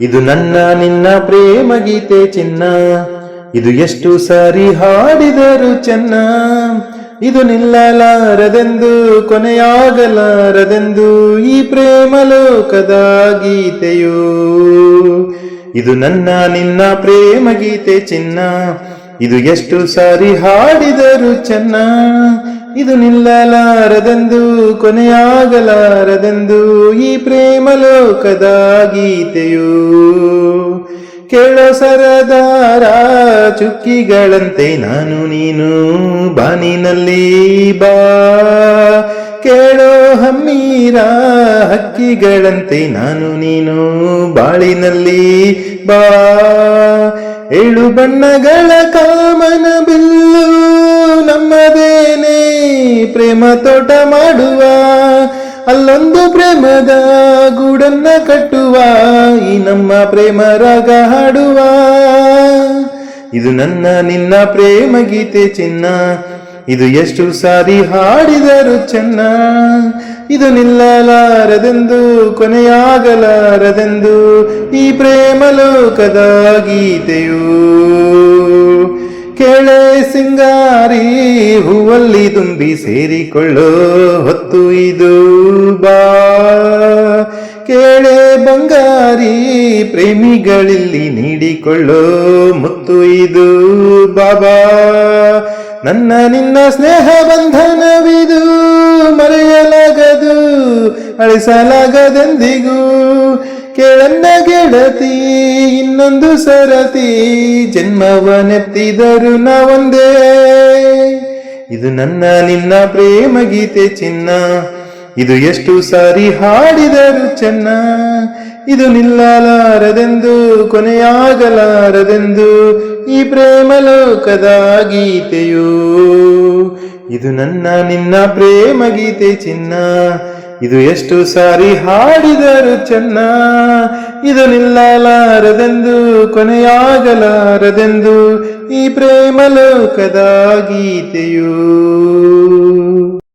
ಇದು ನನ್ನ, ನಿನ್ನ ಪ್ರೇಮ ಗೀತೆ ಚಿನ್ನ. ಇದು ಎಷ್ಟು ಸಾರಿ ಹಾಡಿದರು ಚೆನ್ನ. ಇದು ನಿಲ್ಲಲಾರದೆಂದು, ಕೊನೆಯಾಗಲಾರದೆಂದು ಈ ಪ್ರೇಮ ಲೋಕದ ಗೀತೆಯು. ಇದು ನನ್ನ, ನಿನ್ನ ಪ್ರೇಮ ಗೀತೆ ಚಿನ್ನ. ಇದು ಎಷ್ಟು ಸಾರಿ ಹಾಡಿದರು ಚೆನ್ನ. ಇದು ನಿಲ್ಲಲಾರದೆಂದು, ಕೊನೆಯಾಗಲಾರದೆಂದು ಈ ಪ್ರೇಮ ಲೋಕದ ಗೀತೆಯು. ಕೇಳೋ ಸರದಾರ ಚುಕ್ಕಿಗಳಂತೆ ನಾನು ನೀನು ಬಾನಿನಲ್ಲಿ ಬಾ. ಕೇಳೋ ಹಮ್ಮೀರ ಹಕ್ಕಿಗಳಂತೆ ನಾನು ನೀನು ಬಾಳಿನಲ್ಲಿ ಬಾ. ಏಳು ಬಣ್ಣಗಳ ಕಾಮನ ತೋಟ ಮಾಡುವ, ಅಲ್ಲೊಂದು ಪ್ರೇಮದ ಗೂಡನ್ನ ಕಟ್ಟುವ, ಈ ನಮ್ಮ ಪ್ರೇಮ ರಾಗ ಹಾಡುವ. ಇದು ನನ್ನ, ನಿನ್ನ ಪ್ರೇಮ ಗೀತೆ ಚಿನ್ನ. ಇದು ಎಷ್ಟು ಸಾರಿ ಹಾಡಿದರು ಚೆನ್ನ. ಇದು ನಿಲ್ಲಲಾರದೆಂದು, ಕೊನೆಯಾಗಲಾರದೆಂದು, ಈ ಪ್ರೇಮ ಲೋಕದ ಗೀತೆಯು. ಕೇಳೆ ಸಿಂಗಾರಿ ಹೂವಲ್ಲಿ ತುಂಬಿ ಸೇರಿಕೊಳ್ಳೋ ಹೊತ್ತು ಇದು ಬಾ. ಕೇಳೆ ಬಂಗಾರಿ ಪ್ರೇಮಿಗಳಲ್ಲಿ ನೀಡಿಕೊಳ್ಳೋ ಮುತ್ತು ಇದು ಬಾಬಾ ನನ್ನ ನಿನ್ನ ಸ್ನೇಹ ಬಂಧನವಿದು, ಮರೆಯಲಾಗದು, ಅಳಿಸಲಾಗದೆಂದಿಗೂ ಕೇಳನ್ನ ಗೆಳತಿ. ಇನ್ನೊಂದು ಸರತಿ ಜನ್ಮವನೆತ್ತಿದರು ನಾವೊಂದೇ. ಇದು ನನ್ನ ನಿನ್ನ ಪ್ರೇಮ ಗೀತೆ ಚಿನ್ನ. ಇದು ಎಷ್ಟು ಸಾರಿ ಹಾಡಿದರು ಚೆನ್ನ. ಇದು ನಿಲ್ಲಲಾರದೆಂದು, ಕೊನೆಯಾಗಲಾರದೆಂದು ಈ ಪ್ರೇಮ ಲೋಕದ ಗೀತೆಯು. ಇದು ನನ್ನ ನಿನ್ನ ಪ್ರೇಮ ಗೀತೆ ಚಿನ್ನ. ಇದು ಎಷ್ಟು ಸಾರಿ ಹಾಡಿದರು ಚೆನ್ನ ಇದು ನಿಲ್ಲಲಾರದೆಂದು ಕೊನೆಯಾಗಲಾರದೆಂದು ಈ ಪ್ರೇಮ ಲೋಕದ ಗೀತೆಯು.